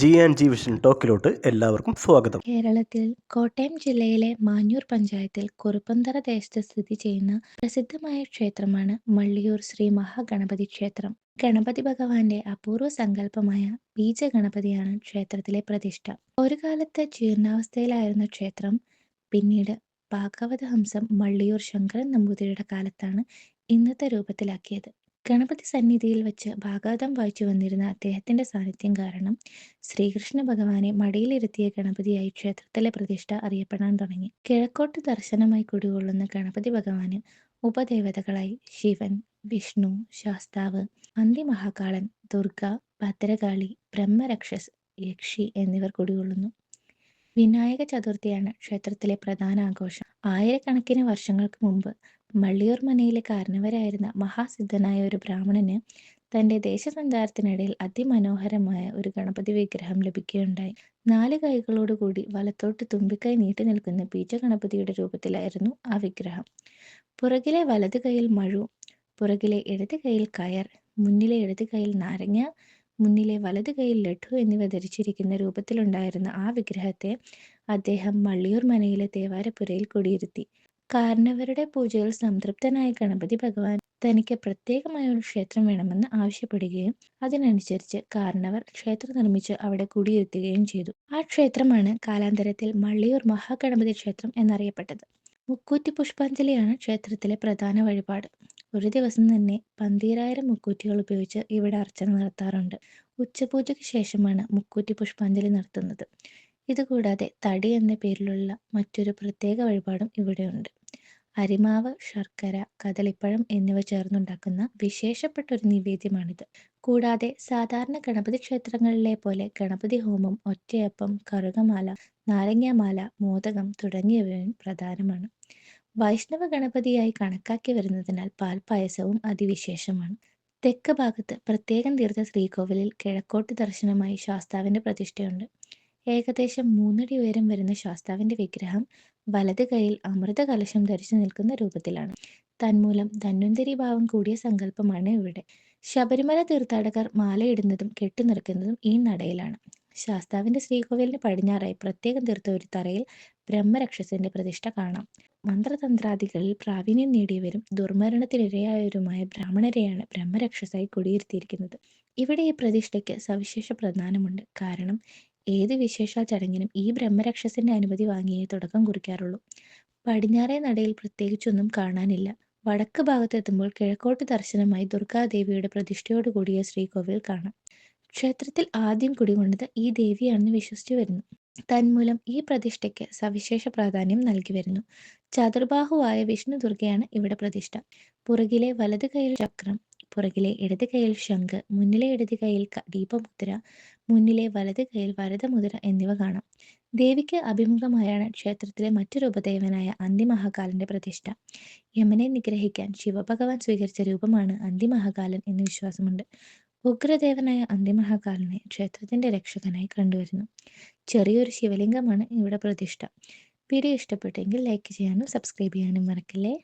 G and G vision ടോക്കിലോട്ട് എല്ലാവർക്കും സ്വാഗതം. കേരളത്തിൽ കോട്ടയം ജില്ലയിലെ മാഞ്ഞൂർ പഞ്ചായത്തിൽ കുറുപ്പന്തറ ദേശത്ത് സ്ഥിതി ചെയ്യുന്ന പ്രസിദ്ധമായ ക്ഷേത്രമാണ് മള്ളിയൂർ ശ്രീ മഹാഗണപതി ക്ഷേത്രം. ഗണപതി ഭഗവാന്റെ അപൂർവ സങ്കല്പമായ ബീജഗണപതിയാണ് ക്ഷേത്രത്തിലെ പ്രതിഷ്ഠ. ഒരു കാലത്ത് ജീർണാവസ്ഥയിലായിരുന്ന ക്ഷേത്രം പിന്നീട് ഭാഗവതഹംസം മള്ളിയൂർ ശങ്കരൻ നമ്പൂതിരിയുടെ കാലത്താണ് ഇന്നത്തെ രൂപത്തിലാക്കിയത്. ഗണപതി സന്നിധിയിൽ വെച്ച് ഭാഗവതം വായിച്ചു വന്നിരുന്ന അദ്ദേഹത്തിന്റെ സാന്നിധ്യം കാരണം ശ്രീകൃഷ്ണ ഭഗവാനെ മടിയിലിരുത്തിയ ഗണപതിയായി ക്ഷേത്രത്തിലെ പ്രതിഷ്ഠ അറിയപ്പെടാൻ തുടങ്ങി. കിഴക്കോട്ട് ദർശനമായി കുടികൊള്ളുന്ന ഗണപതി ഭഗവാന് ഉപദേവതകളായി ശിവൻ വിഷ്ണു ശാസ്താവ് അന്തിമഹാകാളൻ ദുർഗ ഭദ്രകാളി ബ്രഹ്മരക്ഷസ് യക്ഷി എന്നിവർ കുടികൊള്ളുന്നു. വിനായക ചതുർത്ഥിയാണ് ക്ഷേത്രത്തിലെ പ്രധാന ആഘോഷം. ആയിരക്കണക്കിന് വർഷങ്ങൾക്ക് മുമ്പ് മള്ളിയൂർ മനയിലെ കാരണവരായിരുന്ന മഹാസിദ്ധനായ ഒരു ബ്രാഹ്മണന് തന്റെ ദേശസഞ്ചാരത്തിനിടയിൽ അതിമനോഹരമായ ഒരു ഗണപതി വിഗ്രഹം ലഭിക്കുകയുണ്ടായി. നാല് കൈകളോടുകൂടി വലത്തോട്ട് തുമ്പിക്കൈ നീട്ടി നിൽക്കുന്ന ബീജഗണപതിയുടെ രൂപത്തിലായിരുന്നു ആ വിഗ്രഹം. പുറകിലെ വലത് കൈയിൽ മഴു പുറകിലെ ഇടത് കൈയിൽ കയർ മുന്നിലെ ഇടത് കൈയിൽ നാരങ്ങ മുന്നിലെ വലത് കൈയിൽ ലഡു എന്നിവ ധരിച്ചിരിക്കുന്ന രൂപത്തിലുണ്ടായിരുന്ന ആ വിഗ്രഹത്തെ അദ്ദേഹം മള്ളിയൂർ മനയിലെ തേവാരപ്പുരയിൽ കുടിയിരുത്തി. കാരണവരുടെ പൂജയിൽ സംതൃപ്തനായ ഗണപതി ഭഗവാൻ തനിക്ക് പ്രത്യേകമായ ഒരു ക്ഷേത്രം വേണമെന്ന് ആവശ്യപ്പെടുകയും അതിനനുസരിച്ച് കാരണവർ ക്ഷേത്രം നിർമ്മിച്ച് അവിടെ കുടിയിരുത്തുകയും ചെയ്തു. ആ ക്ഷേത്രമാണ് കാലാന്തരത്തിൽ മള്ളിയൂർ മഹാഗണപതി ക്ഷേത്രം എന്നറിയപ്പെട്ടത്. മുക്കൂറ്റി പുഷ്പാഞ്ജലിയാണ് ക്ഷേത്രത്തിലെ പ്രധാന വഴിപാട്. ഒരു ദിവസം തന്നെ പന്തീരായിരം മുക്കൂറ്റികൾ ഉപയോഗിച്ച് ഇവിടെ അർച്ചന നടത്താറുണ്ട്. ഉച്ചപൂജയ്ക്ക് ശേഷമാണ് മുക്കൂറ്റി പുഷ്പാഞ്ജലി നടത്തുന്നത്. ഇതുകൂടാതെ തടി എന്ന പേരിലുള്ള മറ്റൊരു പ്രത്യേക വഴിപാടും ഇവിടെയുണ്ട്. അരിമാവ് ശർക്കര കദളിപ്പഴം എന്നിവ ചേർന്നുണ്ടാക്കുന്ന വിശേഷപ്പെട്ട ഒരു നിവേദ്യമാണിത്. കൂടാതെ സാധാരണ ഗണപതി ക്ഷേത്രങ്ങളിലെ പോലെ ഗണപതി ഹോമം ഒറ്റയപ്പം കറുകമാല നാരങ്ങാമാല മോദകം തുടങ്ങിയവയും പ്രധാനമാണ്. വൈഷ്ണവ ഗണപതിയായി കണക്കാക്കി വരുന്നതിനാൽ പാൽപ്പായസവും അതിവിശേഷമാണ്. തെക്ക് ഭാഗത്ത് പ്രത്യേകം തീർത്ത ശ്രീകോവിലിൽ കിഴക്കോട്ട് ദർശനമായി ശാസ്താവിന്റെ പ്രതിഷ്ഠയുണ്ട്. ഏകദേശം മൂന്നടി ഉയരം വരുന്ന ശാസ്താവിന്റെ വിഗ്രഹം വലത് കൈയിൽ അമൃത കലശം ധരിച്ചു നിൽക്കുന്ന രൂപത്തിലാണ്. തന്മൂലം ധന്വന്തരി ഭാവം കൂടിയ സങ്കല്പമാണ് ഇവിടെ. ശബരിമല തീർത്ഥാടകർ മാലയിടുന്നതും കെട്ടിനിറക്കുന്നതും ഈ നടയിലാണ്. ശാസ്താവിന്റെ ശ്രീകോവിലിന് പടിഞ്ഞാറായി പ്രത്യേകം തീർത്ത ഒരു തറയിൽ ബ്രഹ്മരക്ഷസിന്റെ പ്രതിഷ്ഠ കാണാം. മന്ത്രതന്ത്രാദികളിൽ പ്രാവീണ്യം നേടിയവരും ദുർമരണത്തിനിരയായവരുമായ ബ്രാഹ്മണരെയാണ് ബ്രഹ്മരക്ഷസായി കുടിയിരുത്തിയിരിക്കുന്നത്. ഇവിടെ ഈ പ്രതിഷ്ഠയ്ക്ക് സവിശേഷ പ്രധാനമുണ്ട് കാരണം ഏത് വിശേഷ ചടങ്ങിനും ഈ ബ്രഹ്മരക്ഷസിന്റെ അനുമതി വാങ്ങിയേ തുടക്കം കുറിക്കാറുള്ളൂ. പടിഞ്ഞാറേ നടയിൽ പ്രത്യേകിച്ചൊന്നും കാണാനില്ല. വടക്ക് ഭാഗത്തെത്തുമ്പോൾ കിഴക്കോട്ട് ദർശനമായി ദുർഗാദേവിയുടെ പ്രതിഷ്ഠയോട് കൂടിയ ശ്രീകോവിൽ കാണാം. ക്ഷേത്രത്തിൽ ആദ്യം കുടികൊണ്ടത് ഈ ദേവിയാണെന്ന് വിശ്വസിച്ചു വരുന്നു. തന്മൂലം ഈ പ്രതിഷ്ഠയ്ക്ക് സവിശേഷ പ്രാധാന്യം നൽകി വരുന്നു. ചതുർബാഹുവായ വിഷ്ണു ദുർഗയാണ് ഇവിടെ പ്രതിഷ്ഠ. പുറകിലെ വലത് കൈയിൽ ചക്രം പുറകിലെ ഇടത് കൈയിൽ ശംഖ് മുന്നിലെ ഇടത് കൈയിൽ ദീപമുദ്ര മുന്നിലെ വലത് കൈയിൽ വരദമുദ്ര എന്നിവ കാണാം. ദേവിക്ക് അഭിമുഖമായാണ് ക്ഷേത്രത്തിലെ മറ്റൊരു ഉപദേവനായ അന്തിമഹാകാലന്റെ പ്രതിഷ്ഠ. യമനെ നിഗ്രഹിക്കാൻ ശിവഭഗവാൻ സ്വീകരിച്ച രൂപമാണ് അന്തിമഹാകാലൻ എന്ന് വിശ്വാസമുണ്ട്. ഉഗ്രദേവനായ അന്തിമഹാകാലനെ ക്ഷേത്രത്തിന്റെ രക്ഷകനായി കണ്ടുവരുന്നു. ചെറിയൊരു ശിവലിംഗമാണ് ഇവിടെ പ്രതിഷ്ഠ. വീഡിയോ ഇഷ്ടപ്പെട്ടെങ്കിൽ ലൈക്ക് ചെയ്യാനും സബ്സ്ക്രൈബ് ചെയ്യാനും മറക്കില്ലേ?